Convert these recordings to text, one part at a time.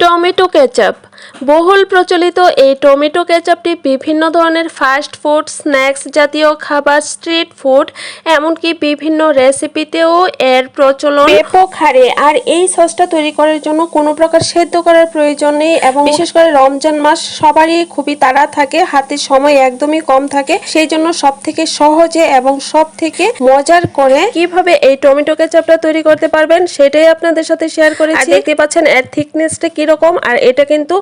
Tomato ketchup. বহুল প্রচলিত এই টমেটো কেচাপটি বিভিন্ন ধরনের ফাস্ট ফুড, স্ন্যাক্স জাতীয় খাবার, স্ট্রিট ফুড, এমনকি বিভিন্ন রেসিপিতেও এর প্রচলন ব্যাপক হারে আর এই সসটা তৈরি করার জন্য কোনো প্রকার সেদ্ধ করার প্রয়োজন নেই এবং বিশেষ করে রমজান মাস সবারই খুবই তাড়া থাকে হাতে সময় একদমই কম থাকে। সেই জন্য সব থেকে সহজে এবং সব থেকে মজার করে কীভাবে এই টমেটো কেচাপটা তৈরি করতে পারবেন সেটাই আপনাদের সাথে শেয়ার করেছি। দেখতে পাচ্ছেন এর থিকনেসটা কীরকম আর এটা কিন্তু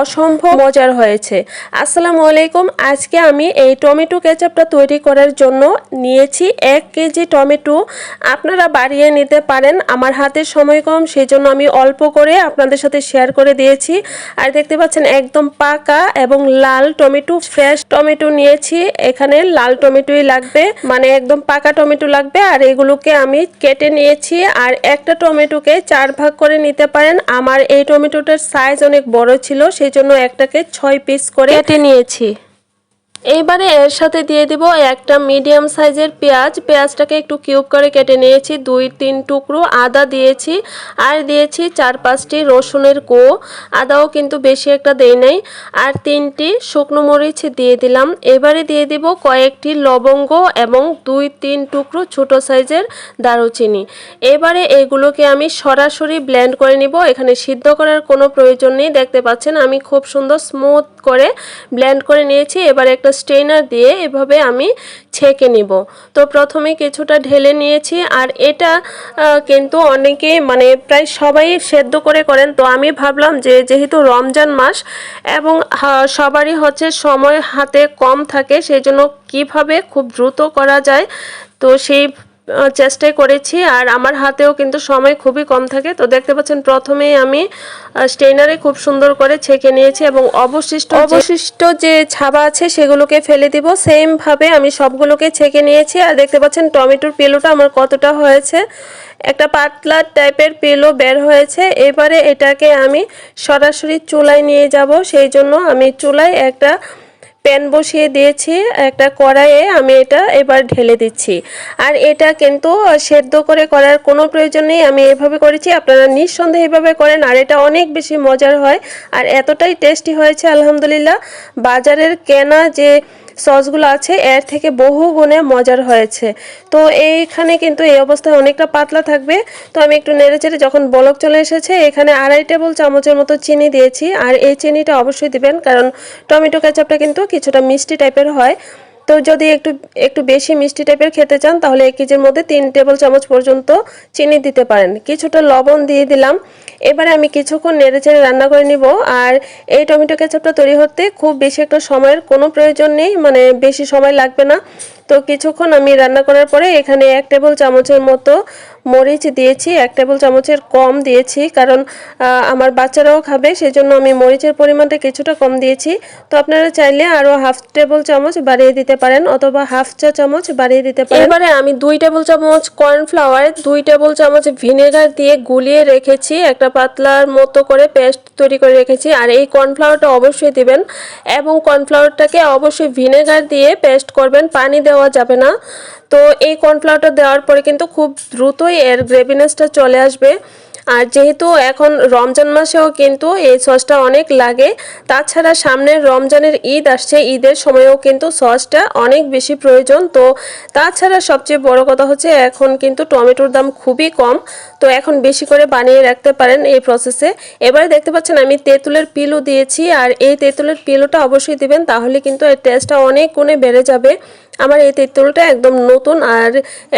অসম্ভব মজার হয়েছে। আসসালামু আলাইকুম। আজকে আমি এই টমেটো কেচাপটা তৈরি করার জন্য নিয়েছি এক কেজি টমেটো। আপনারা বাড়িয়ে নিতে পারেন। আমার হাতে সময় কম সেই জন্য আমি অল্প করে আপনাদের সাথে শেয়ার করে দিয়েছি। আর দেখতে পাচ্ছেন একদম পাকা এবং লাল টমেটো ফ্রেশ টমেটো নিয়েছি। এখানে লাল টমেটোই লাগবে মানে একদম পাকা টমেটো লাগবে। আর এগুলোকে আমি কেটে নিয়েছি। আর একটা টমেটোকে চার ভাগ করে নিতে পারেন। আমার এই টমেটোটার সাইজ অনেক বড় ছিল সেই জন্য একটাকে ছয় পিস করে কেটে নিয়েছি। এইবারে এর সাথে দিয়ে দিব একটা মিডিয়াম সাইজের পেঁয়াজ। পেঁয়াজটাকে একটু কিউব করে কেটে নিয়েছি, দুই, তিন টুকরো। আদা দিয়েছি, আর দিয়েছি চার, পাঁচটি রসুনের কো আদাও কিন্তু বেশি একটা দেই নাই। আর তিনটি শুকনো মরিচ দিয়ে দিলাম। এবারে দিয়ে দিব কয়েকটি লবঙ্গ এবং দুই, তিন টুকরো ছোট সাইজের দারুচিনি। এবারে এগুলোকে আমি সরাসরি ব্লেন্ড করে নিব। এখানে সিদ্ধ করার কোনো প্রয়োজন নেই। দেখতে পাচ্ছেন আমি খুব সুন্দর স্মুথ করে ব্লেন্ড করে নিয়েছি। এবারে একটা স্ট্রেনার দিয়ে এভাবে আমি ছেঁকে নিব। তো প্রথমে কিছুটা ঢেলে নিয়েছি আর এটা কিন্তু অনেকে মানে প্রায় সবাই সেদ্ধ করে করেন। তো আমি ভাবলাম যে যেহেতু রমজান মাস এবং সবারই হচ্ছে সময় হাতে কম থাকে, সেই জন্য কীভাবে খুব দ্রুত করা যায়, তো সেই চেষ্টাই করেছি, আর আমার হাতেও কিন্তু সময় খুবই কম থাকে। তো দেখতে পাচ্ছেন, প্রথমেই আমি স্টেইনারে খুব সুন্দর করে ছেঁকে নিয়েছি এবং অবশিষ্ট অবশিষ্ট যে ছাবা আছে সেগুলোকে ফেলে দিব। সেম ভাবে আমি সবগুলোকে ছেঁকে নিয়েছি, আর দেখতে পাচ্ছেন, টমেটোর পেলোটা আমার কতটা হয়েছে। একটা পাতলা টাইপের পেল বের হয়েছে। এবারে এটাকে আমি সরাসরি চুলায় নিয়ে যাব। সেই জন্য আমি চুলায় একটা প্যান বসিয়ে দিয়েছি, একটা কড়াইয়ে আমি এটা এবার ঢেলে দিচ্ছি। আর এটা কিন্তু সেদ্ধ করে করার কোনো প্রয়োজন নেই, আমি এভাবে করেছি, আপনারা নিঃসন্দেহে এভাবে করেন, আর এটা অনেক বেশি মজার হয়, আর এতটাই টেস্টি হয়েছে, আলহামদুলিল্লাহ। বাজারের কেনা যে সসগুলো আছে, এর থেকে বহু গুণে মজার হয়েছে। তো এইখানে কিন্তু এই অবস্থায় অনেকটা পাতলা থাকবে। তো আমি একটু নেড়েচেড়ে যখন বলক চলে এসেছে, এখানে আড়াই টেবিল চামচের মতো চিনি দিয়েছি। আর এই চিনিটা অবশ্যই দিবেন, কারণ টমেটো কেচাপটা কিন্তু কিছুটা মিষ্টি টাইপের হয়। তো যদি একটু একটু বেশি মিষ্টি টাইপের খেতে চান, তাহলে এক কেজির মধ্যে তিন টেবিল চামচ পর্যন্ত চিনি দিতে পারেন। কিছুটা লবণ দিয়ে দিলাম। এবারে আমি কিছুক্ষণ নেড়ে চেড়ে রান্না করে নিব। আর এই টমেটো কেচাপটা তৈরি হতে খুব বেশি একটা সময়ের কোনো প্রয়োজন নেই। মানে বেশি সময় লাগবে না। তো কিছুক্ষণ আমি রান্না করার পরে এখানে এক টেবিল চামচের মতো মরিচ দিয়েছি, এক টেবিল চামচের কম দিয়েছি কারণ আমার বাচ্চারাও খাবে সেজন্য আমি মরিচের পরিমাণটা কিছুটা কম দিয়েছি। তো আপনারা চাইলে আরও হাফ টেবিল চামচ বাড়িয়ে দিতে পারেন অথবা হাফ চা চামচ বাড়িয়ে দিতে পারেন। এবারে আমি দুই টেবিল চামচ কর্নফ্লাওয়ার, দুই টেবিল চামচ ভিনেগার দিয়ে গুলিয়ে রেখেছি, একটা পাতলার মতো করে পেস্ট তৈরি করে রেখেছি আর এই কর্নফ্লাওয়ারটা অবশ্যই দিবেন এবং কর্নফ্লাওয়ারটাকে অবশ্যই ভিনেগার দিয়ে পেস্ট করবেন, পানি দেওয়া যাবে না। তো এই কর্নফ্লাওয়ারটা দেওয়ার পরে কিন্তু খুব দ্রুতই এর গ্রেভিনেসটা চলে আসবে। আর যেহেতু এখন রমজান মাসেও কিন্তু এই সসটা অনেক লাগে, তাছাড়া সামনের রমজানের ঈদ আসছে, ঈদের সময়েও কিন্তু সসটা অনেক বেশি প্রয়োজন। তো তাছাড়া সবচেয়ে বড় কথা হচ্ছে এখন কিন্তু টমেটোর দাম খুবই কম, তো এখন বেশি করে বানিয়ে রাখতে পারেন এই প্রসেসে এবারে দেখতে পাচ্ছেন আমি তেঁতুলের পিলও দিয়েছি, আর এই তেঁতুলের পিলুটা অবশ্যই দিবেন, তাহলে কিন্তু এর টেস্টটা অনেক গুণে বেড়ে যাবে। আমার এই তেঁতুলটা একদম নতুন, আর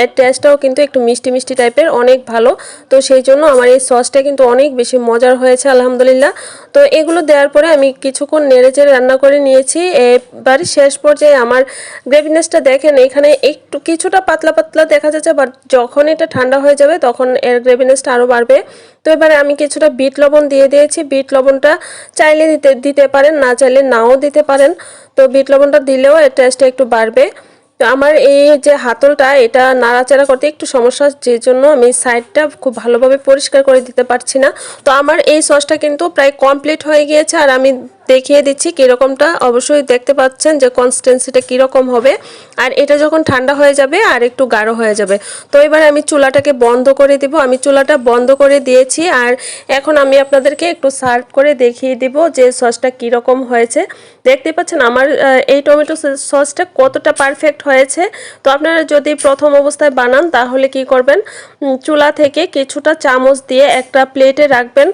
এর টেস্টটাও কিন্তু একটু মিষ্টি মিষ্টি টাইপের অনেক ভালো। তো সেই জন্য আমার এই সসটা কিন্তু অনেক বেশি মজার হয়েছে, আলহামদুলিল্লাহ। তো এগুলো দেওয়ার পরে আমি কিছুক্ষণ নেড়ে চেড়ে রান্না করে নিয়েছি। এবার শেষ পর্যায়ে আমার গ্রেভিনেসটা দেখেন, এখানে একটু কিছুটা পাতলা পাতলা দেখা যাচ্ছে বাট যখন এটা ঠান্ডা হয়ে যাবে তখন এর গ্রেভিনেসটা আরও বাড়বে। তো এবারে আমি কিছুটা বিট লবণ দিয়ে দিয়েছি। বিট লবণটা চাইলে দিতে দিতে পারেন, না চাইলে নাও দিতে পারেন। তো বিট লবণটা দিলেও এর টেস্টটা একটু বাড়বে। আমার এই যে হাতলটা, এটা নাড়াচাড়া করতে একটু সমস্যা যে জন্য আমি সাইডটা খুব ভালোভাবে পরিষ্কার করে দিতে পারছি না। তো আমার এই সসটা কিন্তু প্রায় কমপ্লিট হয়ে গিয়েছে, আর আমি দেখিয়ে দিচ্ছি কীরকমটা। অবশ্যই দেখতে পাচ্ছেন যে কনসিস্টেন্সিটা কীরকম হবে। আর এটা যখন ঠান্ডা হয়ে যাবে আর একটু গাঢ় হয়ে যাবে। তো এবার আমি চুলাটাকে বন্ধ করে দিব। আমি চুলাটা বন্ধ করে দিয়েছি আর এখন আমি আপনাদেরকে একটু সার্ভ করে দেখিয়ে দিব যে সসটা কীরকম হয়েছে। দেখতে পাচ্ছেন আমার এই টমেটো সসটা কতটা পারফেক্ট হয়েছে। তো আপনারা যদি প্রথম অবস্থায় বানান তাহলে কি করবেন? চুলা থেকে কিছুটা চামচ দিয়ে একটা প্লেটে রাখবেন।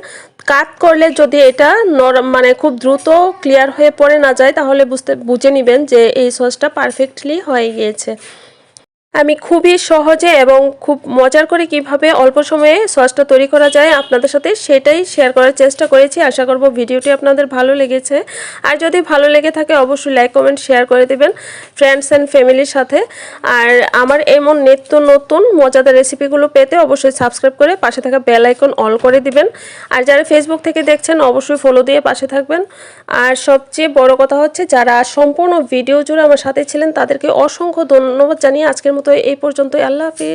কাট করলে যদি এটা নরম মানে খুব দ্রুত ক্লিয়ার হয়ে পড়ে না যায়, তাহলে বুঝতে, বুঝে নেবেন যে এই সসটা পারফেক্টলি হয়ে গিয়েছে। আমি খুবই সহজে এবং খুব মজার করে কীভাবে অল্প সময়ে সসটা তৈরি করা যায় আপনাদের সাথে সেটাই শেয়ার করার চেষ্টা করেছি। আশা করব ভিডিওটি আপনাদের ভালো লেগেছে। আর যদি ভালো লেগে থাকে অবশ্যই লাইক কমেন্ট শেয়ার করে দেবেন ফ্রেন্ডস অ্যান্ড ফ্যামিলির সাথে। আর আমার এমন নিত্য নতুন মজাদার রেসিপিগুলো পেতে অবশ্যই সাবস্ক্রাইব করে পাশে থাকা বেল আইকন অল করে দিবেন। আর যারা ফেসবুক থেকে দেখছেন অবশ্যই ফলো দিয়ে পাশে থাকবেন। আর সবচেয়ে বড় কথা হচ্ছে, যারা সম্পূর্ণ ভিডিও জুড়ে আমার সাথে ছিলেন তাদেরকে অসংখ্য ধন্যবাদ জানিয়ে আজকের মতো এই পর্যন্তই। আল্লাহ হাফিজ।